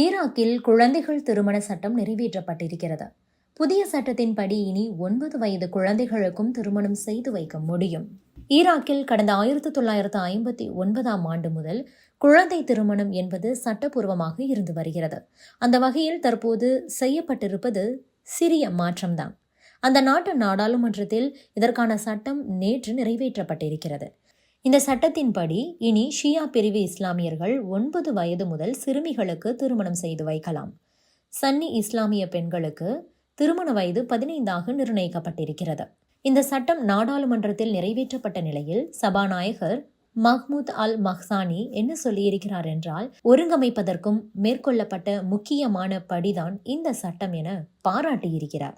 ஈராக்கில் குழந்தைகள் திருமண சட்டம் நிறைவேற்றப்பட்டிருக்கிறது. புதிய சட்டத்தின்படி இனி ஒன்பது வயது குழந்தைகளுக்கும் திருமணம் செய்து வைக்க முடியும். ஈராக்கில் கடந்த ஆயிரத்தி தொள்ளாயிரத்து ஐம்பத்தி ஒன்பதாம் ஆண்டு முதல் குழந்தை திருமணம் என்பது சட்டப்பூர்வமாக இருந்து வருகிறது. அந்த வகையில் தற்போது செய்யப்பட்டிருப்பது சிறிய மாற்றம்தான். அந்த நாட்டு நாடாளுமன்றத்தில் இதற்கான சட்டம் நேற்று நிறைவேற்றப்பட்டிருக்கிறது. இந்த சட்டத்தின்படி இனி ஷியா பிரிவு இஸ்லாமியர்கள் ஒன்பது வயது முதல் சிறுமிகளுக்கு திருமணம் செய்து வைக்கலாம். சன்னி இஸ்லாமிய பெண்களுக்கு திருமண வயது பதினைந்தாக நிர்ணயிக்கப்பட்டிருக்கிறது. இந்த சட்டம் நாடாளுமன்றத்தில் நிறைவேற்றப்பட்ட நிலையில் சபாநாயகர் மஹ்மூத் அல் மஹ்சானி என்ன சொல்லியிருக்கிறார் என்றால் ஒருங்கமைப்பதற்கும் மேற்கொள்ளப்பட்ட முக்கியமான படிதான் இந்த சட்டம் என பாராட்டியிருக்கிறார்.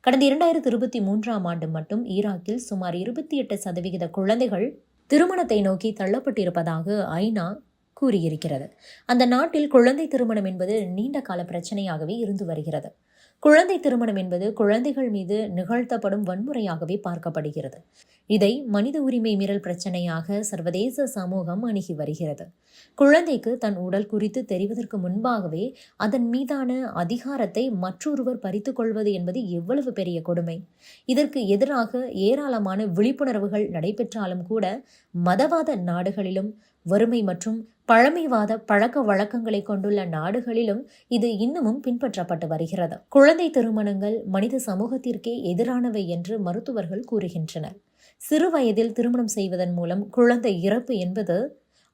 கடந்த இரண்டாயிரத்தி இருபத்தி மூன்றாம் ஆண்டு மட்டும் ஈராக்கில் சுமார் இருபத்தி எட்டு சதவிகித குழந்தைகள் திருமணத்தை நோக்கி தள்ளப்பட்டிருப்பதாக ஐநா கூறியிருக்கிறது. அந்த நாட்டில் குழந்தை திருமணம் என்பது நீண்ட கால பிரச்சனையாகவே இருந்து வருகிறது. குழந்தை திருமணம் என்பது குழந்தைகள் மீது நிகழ்த்தப்படும் வன்முறையாகவே பார்க்கப்படுகிறது. இதை மனித உரிமை மீறல் பிரச்சனையாக சர்வதேச சமூகம் அணுகி வருகிறது. குழந்தைக்கு தன் உடல் குறித்து தெரிவதற்கு முன்பாகவே அதன் மீதான அதிகாரத்தை மற்றொருவர் பறித்து கொள்வது என்பது எவ்வளவு பெரிய கொடுமை. இதற்கு எதிராக ஏராளமான விழிப்புணர்வுகள் நடைபெற்றாலும் கூட மதவாத நாடுகளிலும் வறுமை மற்றும் பழமைவாத பழக்க வழக்கங்களை கொண்டுள்ள நாடுகளிலும் இது இன்னமும் பின்பற்றப்பட்டு வருகிறது. குழந்தை திருமணங்கள் மனித சமூகத்திற்கே எதிரானவை என்று மருத்துவர்கள் கூறுகின்றனர். சிறு வயதில் திருமணம் செய்வதன் மூலம் குழந்தை இறப்பு என்பது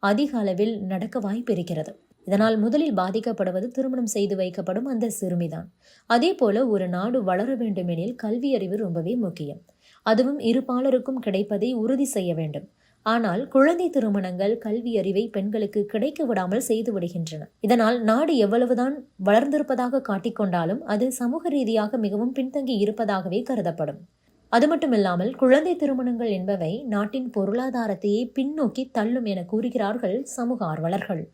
அதிக அளவில் நடக்க வாய்ப்பிருக்கிறது இதனால் முதலில் பாதிக்கப்படுவது திருமணம் செய்து வைக்கப்படும் அந்த சிறுமிதான். அதே போல ஒரு நாடு வளர வேண்டுமெனில் கல்வியறிவு ரொம்பவே முக்கியம். அதுவும் இரு பாலருக்கும் கிடைப்பதை உறுதி செய்ய வேண்டும். ஆனால் குழந்தை திருமணங்கள் கல்வி அறிவை பெண்களுக்கு கிடைக்க விடாமல் செய்து விடுகின்றன. இதனால் நாடு எவ்வளவுதான் வளர்ந்திருப்பதாக காட்டிக்கொண்டாலும் அது சமூக ரீதியாக மிகவும் பின்தங்கி இருப்பதாகவே கருதப்படும். அது மட்டுமில்லாமல் குழந்தை திருமணங்கள் என்பவை நாட்டின் பொருளாதாரத்தையே பின்னோக்கி தள்ளும் என கூறுகிறார்கள் சமூக ஆர்வலர்கள்.